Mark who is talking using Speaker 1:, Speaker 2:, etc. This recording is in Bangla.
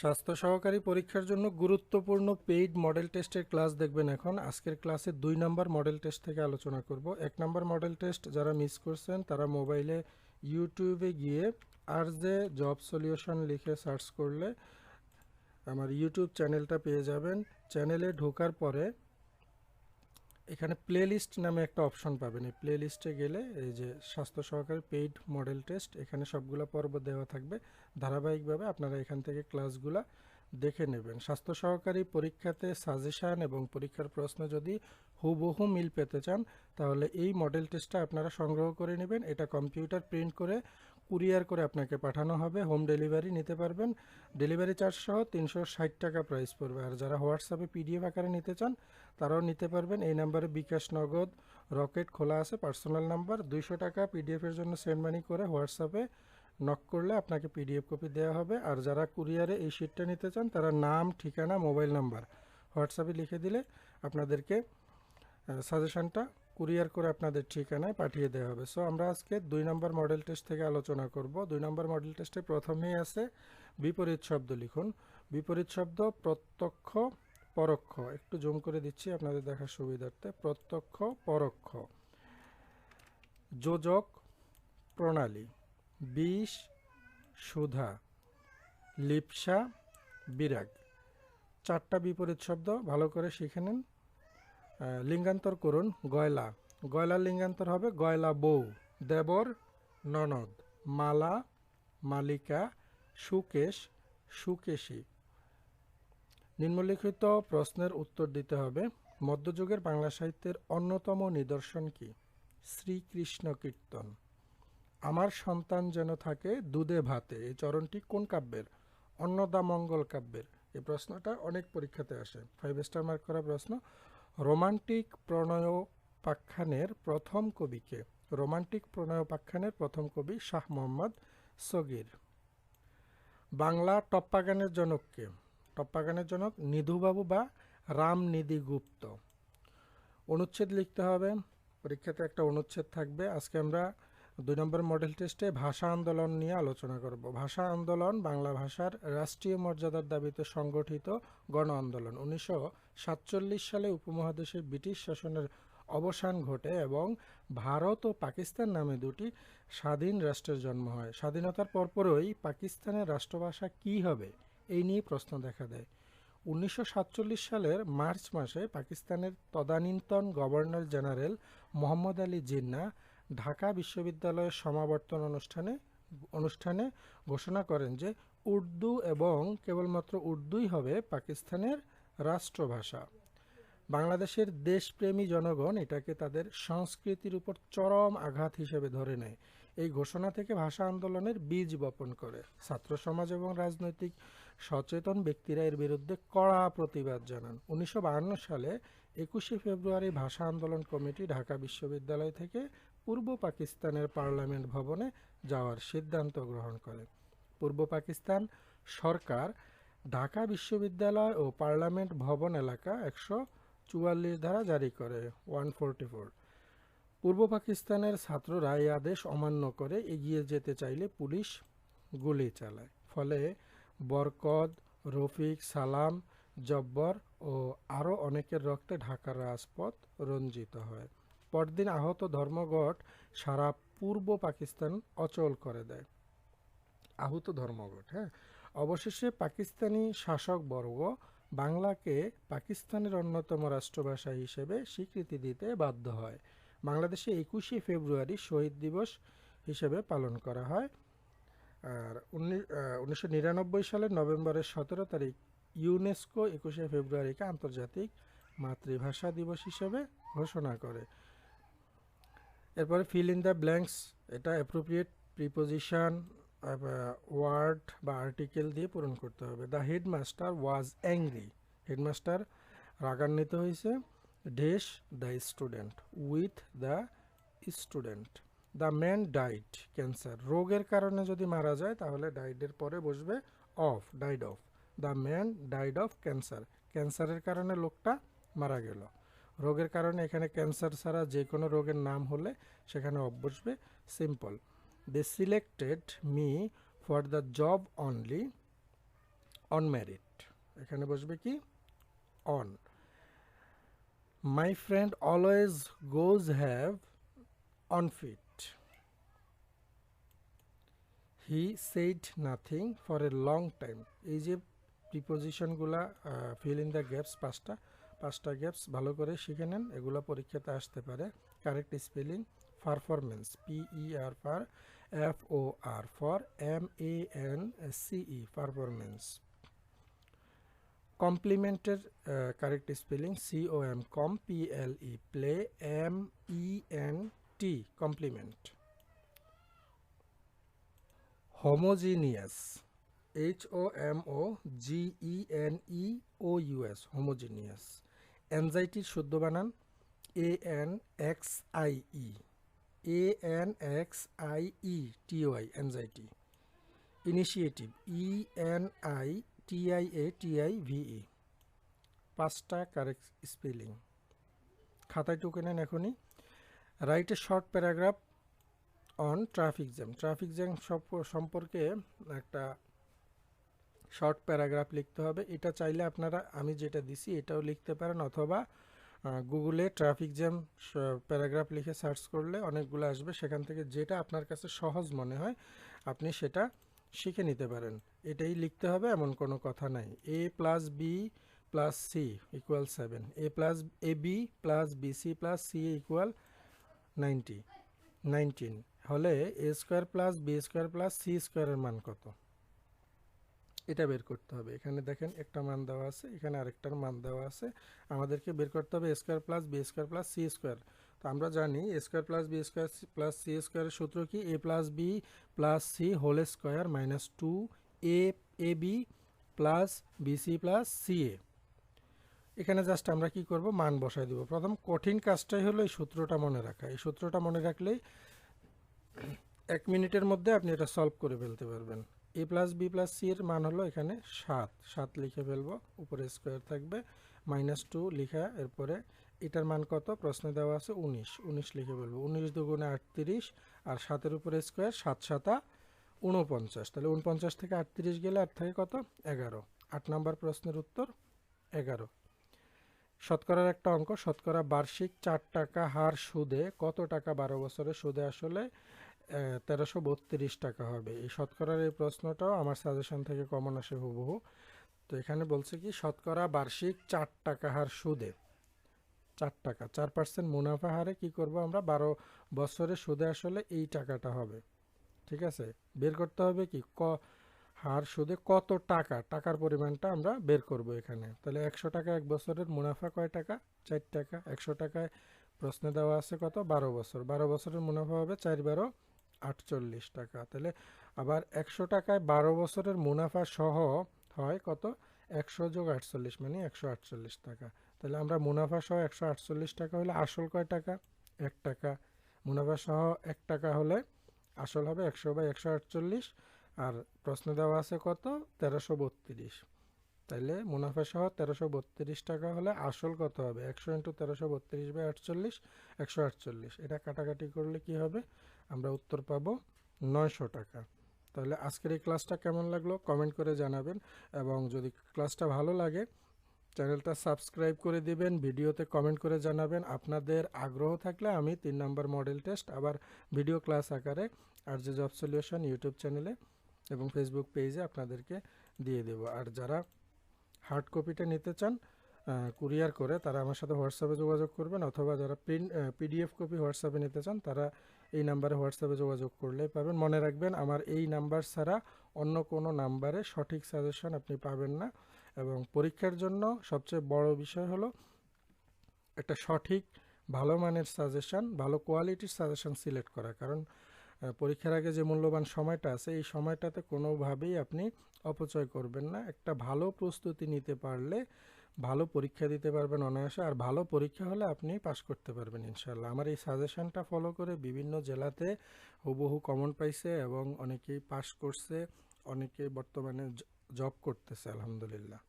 Speaker 1: স্বাস্থ্য সহকারী পরীক্ষার জন্য গুরুত্বপূর্ণ পেইড মডেল টেস্টের ক্লাস দেখবেন এখন। আজকের ক্লাসে দুই নম্বর মডেল টেস্ট থেকে আলোচনা করব। এক নম্বর মডেল টেস্ট যারা মিস করছেন, তারা মোবাইলে ইউটিউবে গিয়ে আর যে জব সলিউশন লিখে সার্চ করলে আমার ইউটিউব চ্যানেলটা পেয়ে যাবেন। চ্যানেলে ঢোকার পরে এখানে প্লেলিস্ট নামে একটা অপশন পাবেন। এই প্লেলিস্টে গেলে এই যে স্বাস্থ্য সহকারী পেইড মডেল টেস্ট এখানে সবগুলো পর্ব দেওয়া থাকবে। ধারাবাহিকভাবে আপনারা এখান থেকে ক্লাসগুলো দেখে নেবেন। স্বাস্থ্য সহকারী পরীক্ষাতে সাজেশান এবং পরীক্ষার প্রশ্ন যদি হুবহু মিল পেতে চান, তাহলে এই মডেল টেস্টটা আপনারা সংগ্রহ করে নেবেন। এটা কম্পিউটার প্রিন্ট করে কুরিয়ার করে আপনাকে পাঠানো হবে হোম ডেলিভারি নিতে পারবেন। ডেলিভারি চার্জ সহ তিনশো ষাট টাকা প্রাইস পড়বে। আর যারা হোয়াটসঅ্যাপে পিডিএফ আকারে নিতে চান তারাও নিতে পারবেন। এই নাম্বারে বিকাশ নগদ, রকেট খোলা আছে, পার্সোনাল নাম্বার, দুইশো টাকা পিডিএফের জন্য সেন্ড মানি করে হোয়াটসঅ্যাপে নক করলে আপনাকে পিডিএফ কপি দেওয়া হবে। আর যারা কুরিয়ারে এই শিটটা নিতে চান, তারা নাম, ঠিকানা মোবাইল নাম্বার হোয়াটসঅ্যাপে লিখে দিলে আপনাদেরকে সাজেশনটা কুরিয়ার করে আপনাদের ঠিকানায় পাঠিয়ে দেওয়া হবে। সো আমরা আজকে দুই নম্বর মডেল টেস্ট থেকে আলোচনা করব। দুই নম্বর মডেল টেস্টে প্রথমেই আছে বিপরীত শব্দ লিখুন। বিপরীত শব্দ প্রত্যক্ষ পরোক্ষ। একটু জুম করে দিচ্ছি, আপনাদের দেখার সুবিধার্থে। প্রত্যক্ষ, পরোক্ষ। যোজক, প্রণালী। বিষ, সুধা। লিপসা, বিরাগ। চারটা বিপরীত শব্দ, ভালো করে শিখে নিন। লিঙ্গান্তর করুন, গয়লা। গয়লার লিঙ্গান্তর হবে গয়লা বউ, দেবর, ননদ। মালা, মালিকা, সুকেশ, সুকেশী। নিম্নলিখিত প্রশ্নের উত্তর দিতে হবে। মধ্যযুগের বাংলা সাহিত্যের অন্যতম নিদর্শন কি? শ্রীকৃষ্ণ কীর্তন। আমার সন্তান যেন থাকে দুধে ভাতে। এই চরণটি কোন কাব্যের? অন্নদামঙ্গল কাব্যের। এই প্রশ্নটা অনেক পরীক্ষাতে আসে। ফাইভ স্টার মার্ক করা প্রশ্ন। রোমান্টিক প্রণয়োপাখ্যানের প্রথম কবিকে রোমান্টিক প্রণয়োপাখ্যানের প্রথম কবি শাহ মোহাম্মদ সগির। বাংলা টপ্পা গানের জনককে টপ্পা গানের জনক নিধুবাবু বা রামনিধি গুপ্ত অনুচ্ছেদ লিখতে হবে। পরীক্ষাতে একটা অনুচ্ছেদ থাকবে। আজকে আমরা দুই নম্বর মডেল টেস্টে ভাষা আন্দোলন নিয়ে আলোচনা করব। ভাষা আন্দোলন বাংলা ভাষার রাষ্ট্রীয় মর্যাদার দাবিতে সংগঠিত গণ আন্দোলন। উনিশশো সাতচল্লিশ সালে উপমহাদেশে ব্রিটিশ শাসনের অবসান ঘটে এবং ভারত ও পাকিস্তান নামে দুটি স্বাধীন রাষ্ট্রের জন্ম হয়। স্বাধীনতার পরপরই পাকিস্তানের রাষ্ট্রভাষা কী হবে? এই নিয়ে প্রশ্ন দেখা দেয়। উনিশশো সাতচল্লিশ সালের মার্চ মাসে পাকিস্তানের তদানীন্তন গভর্নর জেনারেল মোহাম্মদ আলী জিন্না ঢাকা বিশ্ববিদ্যালয়ের সমাবর্তন অনুষ্ঠানে অনুষ্ঠানে ঘোষণা করেন যে উর্দু এবং কেবলমাত্র উর্দুই হবে পাকিস্তানের রাষ্ট্রভাষা। বাংলাদেশের দেশপ্রেমী জনগণ এটাকে তাদের সংস্কৃতির উপর চরম আঘাত হিসেবে ধরে নেয়। এই ঘোষণা থেকে ভাষা আন্দোলনের বীজ বপন করে। ছাত্র সমাজ এবং রাজনৈতিক সচেতন ব্যক্তিরা এর বিরুদ্ধে কড়া প্রতিবাদ জানান। উনিশশো সালে একুশে ফেব্রুয়ারি ভাষা আন্দোলন কমিটি ঢাকা বিশ্ববিদ্যালয় থেকে পূর্ব পাকিস্তানের পার্লামেন্ট ভবনে যাওয়ার সিদ্ধান্ত গ্রহণ করে। পূর্ব পাকিস্তান সরকার ঢাকা বিশ্ববিদ্যালয় ও পার্লামেন্ট ভবন এলাকা একশো চুয়াল্লিশ ধারা জারি করে, ওয়ান ফোরটি ফোর। পূর্ব পাকিস্তানের ছাত্ররা এই আদেশ অমান্য করে এগিয়ে যেতে চাইলে পুলিশ গুলি চালায়। ফলে বরকত, রফিক, সালাম, জব্বর ও আরও অনেকের রক্তে ঢাকার রাজপথ রঞ্জিত হয়। পরদিন আহত ধর্মঘট সারা পূর্ব পাকিস্তান অচল করে দেয়। আহত ধর্মঘট হ্যাঁ? অবশেষে পাকিস্তানি শাসকবর্গ বাংলাকে পাকিস্তানের অন্যতম রাষ্ট্রভাষা হিসেবে স্বীকৃতি দিতে বাধ্য হয়। বাংলাদেশে একুশে ফেব্রুয়ারি শহীদ দিবস হিসেবে পালন করা হয়। আর উনিশশো নিরানব্বই সালের নভেম্বরের সতেরো তারিখ ইউনেস্কো একুশে ফেব্রুয়ারিকে আন্তর্জাতিক মাতৃভাষা দিবস হিসেবে ঘোষণা করে। এরপরে ফিল ইন দ্য ব্ল্যাঙ্কস এটা অ্যাপ্রোপ্রিয়েট প্রিপোজিশন ওয়ার্ড বা আর্টিকেল দিয়ে পূরণ করতে হবে। The headmaster was angry headmaster রাগান্বিত হয়েছে। Dash the student with the student the man died, cancer. রোগের কারণে যদি মারা যায়, তাহলে ডাইডের পরে বসবে of, died of. The man died of cancer. ক্যান্সারের কারণে লোকটা মারা গেল। রোগের কারণে এখানে ক্যান্সার ছাড়া যে কোনো রোগের নাম হলে সেখানে অফ বসবে। Simple. They selected me for the job only on unmarried এখানে বসবে কি? On my friend always goes have on foot he said nothing for a long time এই যে প্রিপোজিশনগুলা ফিল ইন দ্য গ্যাপস পাঁচটা পাঁচটা গ্যাপস ভালো করে শিখে নেন, এগুলো পরীক্ষাতে আসতে পারে। Correct spelling performance P E R per F O R for M A N C E performance কমপ্লিমেন্টের correct spelling C O M com P L E ple M E N T complement homogeneous H O M O G E N E O U S homogeneous অ্যানজাইটির শুদ্ধ বানান A N X I E A N X I E T Y anxiety initiative I N I T I A T I V E পাঁচটা কারেক্ট স্পেলিং খাতায় টুকে নেন এখনই। Write short paragraph on traffic jam traffic jam সম্পর্কে একটা শর্ট প্যারাগ্রাফ লিখতে হবে। এটা চাইলে আপনারা, আমি যেটা দিছি এটাও লিখতে পারেন অথবা গুগলে ট্রাফিক জ্যাম প্যারাগ্রাফ লিখে সার্চ করলে অনেকগুলো আসবে। সেখান থেকে যেটা আপনার কাছে সহজ মনে হয়, আপনি সেটা শিখে নিতে পারেন। এটাই লিখতে হবে, এমন কোনো কথা নাই। A plus B plus C equal seven A plus A B plus B C plus C equal ninety nineteen হলে A square plus B square plus C স্কোয়ারের মান কত? এটা বের করতে হবে। এখানে দেখেন একটা মান দেওয়া আছে, এখানে আরেকটার মান দেওয়া আছে। আমাদেরকে বের করতে হবে square plus B square plus C square তো আমরা জানি square plus B square plus C স্কোয়ারের সূত্র কি? A plus B plus C whole square minus two A A B plus B C plus C A এখানে জাস্ট আমরা কি করব? মান বসাই দেব। প্রথম কঠিন কাজটাই হলো এই সূত্রটা মনে রাখা। এই সূত্রটা মনে রাখলেই এক মিনিটের মধ্যে আপনি এটা সলভ করে ফেলতে পারবেন। A plus B plus C এর মান হলো এখানে সাত। সাত লিখে ফেলব, উপরে স্কোয়ার থাকবে মাইনাস টু লিখা এরপরে এটার মান কত? প্রশ্নে দেওয়া আছে উনিশ। উনিশ লিখে ফেলব। উনিশ দুগুণে আটত্রিশ আর সাতের উপরে স্কোয়ার সাত সাতা উনপঞ্চাশ তাহলে উনপঞ্চাশ থেকে আটত্রিশ গেলে আর থাকে কত? এগারো। আট নম্বর প্রশ্নের উত্তর, এগারো। শতকরার একটা অঙ্ক, শতকরা বার্ষিক চার টাকা হার সুদে কত টাকা বারো বছরের সুদে আসলে তেরোশো বত্রিশ টাকা হবে। এই শতকরার এই প্রশ্নটাও আমার সাজেশন থেকে কমন আসে হুবহু। তো এখানে বলছে কি, শতকরা বার্ষিক চার টাকা হার সুদে। চার টাকা, চার পার্সেন্ট মুনাফা হারে কি করব আমরা? বারো বছরে সুদে আসলে এই টাকাটা হবে। ঠিক আছে? বের করতে হবে কি, ক হার সুদে কত টাকা, টাকার পরিমাণটা আমরা বের করব এখানে। তাহলে একশো টাকা এক বছরের মুনাফা কয় টাকা? চার টাকা। একশো টাকায় প্রশ্নে দেওয়া আছে কত? বারো বছর। বারো বছরের মুনাফা হবে চার বারো আটচল্লিশ টাকা। তাহলে আবার একশো টাকায় বারো বছরের মুনাফা সহ হয় কত? একশো যোগ আটচল্লিশ মানে একশো আটচল্লিশ টাকা। তাহলে আমরা মুনাফা সহ একশো আটচল্লিশ টাকা হলে আসল কয় টাকা? এক টাকা। মুনাফা সহ এক টাকা হলে আসল হবে একশো বাই একশো আটচল্লিশ আর প্রশ্ন দেওয়া আছে কত? তেরোশো বত্রিশ। তাইলে মুনাফা সহ তেরোশো বত্রিশ টাকা হলে আসল কত হবে? একশো ইন্টু তেরোশো বত্রিশ বাই আটচল্লিশ, একশো আটচল্লিশ। এটা কাটাকাটি করলে কি হবে? আমরা উত্তর পাবো নয়শো টাকা। তাহলে আজকের এই ক্লাসটা কেমন লাগল কমেন্ট করে জানাবেন এবং যদি ক্লাসটা ভালো লাগে, চ্যানেলটা সাবস্ক্রাইব করে দিবেন, ভিডিওতে কমেন্ট করে জানাবেন। আপনাদের আগ্রহ থাকলে আমি তিন নম্বর মডেল টেস্ট আবার ভিডিও ক্লাস আকারে আর যে জব সলিউশন ইউটিউব চ্যানেলে এবং ফেসবুক পেজে আপনাদেরকে দিয়ে দেব। আর যারা হার্ড কপিটা নিতে চান কুরিয়ার করে তারা আমার সাথে হোয়াটসঅ্যাপে যোগাযোগ করবেন অথবা যারা প্রিন্ট পিডিএফ কপি হোয়াটসঅ্যাপে নিতে চান, তারা এই নাম্বারে হোয়াটসঅ্যাপে যোগাযোগ করলেই পাবেন। মনে রাখবেন, আমার এই নাম্বার ছাড়া অন্য কোনো নাম্বারে সঠিক সাজেশন আপনি পাবেন না। এবং পরীক্ষার জন্য সবচেয়ে বড় বিষয় হলো, একটা সঠিক, ভালো মানের সাজেশন, ভালো কোয়ালিটির সাজেশন সিলেক্ট করা। কারণ পরীক্ষার আগে যে মূল্যবান সময়টা আছে, এই সময়টাতে কোনোভাবেই আপনি অপচয় করবেন না। একটা ভালো প্রস্তুতি নিতে পারলে ভালো পরীক্ষা দিতে পারবেন অনায়াসে, আর ভালো পরীক্ষা হলে আপনি পাস করতে পারবেন ইনশাল্লাহ আমার এই সাজেশনটা ফলো করে বিভিন্ন জেলাতে হুবহু কমন পাইছে এবং অনেকেই পাস করছে, অনেকে বর্তমানে জব করতেছে, আলহামদুলিল্লাহ।